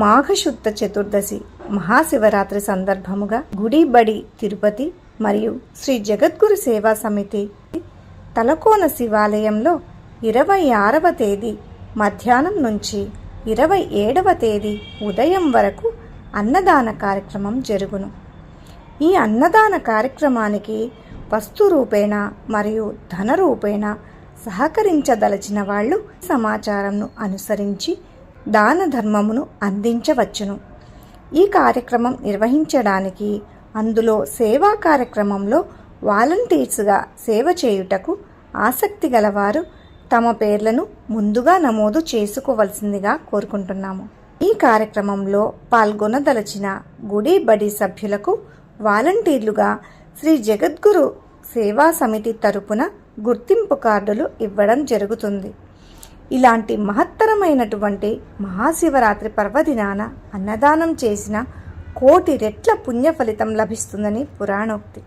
మాఘశుద్ధ చతుర్దశి మహాశివరాత్రి సందర్భముగా గుడి బడి తిరుపతి మరియు శ్రీ జగద్గురు సేవా సమితి తలకోన శివాలయంలో ఇరవై ఆరవ తేదీ మధ్యాహ్నం నుంచి ఇరవై ఏడవ తేదీ ఉదయం వరకు అన్నదాన కార్యక్రమం జరుగును. ఈ అన్నదాన కార్యక్రమానికి వస్తు రూపేణ మరియు ధన రూపేణ సహకరించదలచిన వాళ్ళు సమాచారంను అనుసరించి దాన ధర్మమును అందించవచ్చును. ఈ కార్యక్రమం నిర్వహించడానికి అందులో సేవా కార్యక్రమంలో వాలంటీర్స్గా సేవ చేయుటకు ఆసక్తి గలవారు తమ పేర్లను ముందుగా నమోదు చేసుకోవలసిందిగా కోరుకుంటున్నాము. ఈ కార్యక్రమంలో పాల్గొనదలచిన గుడి బడి సభ్యులకు వాలంటీర్లుగా శ్రీ జగద్గురు సేవా సమితి తరపున గుర్తింపు కార్డులు ఇవ్వడం జరుగుతుంది. ఇలాంటి మహత్తరమైనటువంటి మహాశివరాత్రి పర్వదినాన అన్నదానం చేసిన కోటి రెట్ల పుణ్య ఫలితం లభిస్తుందని పురాణోక్తి.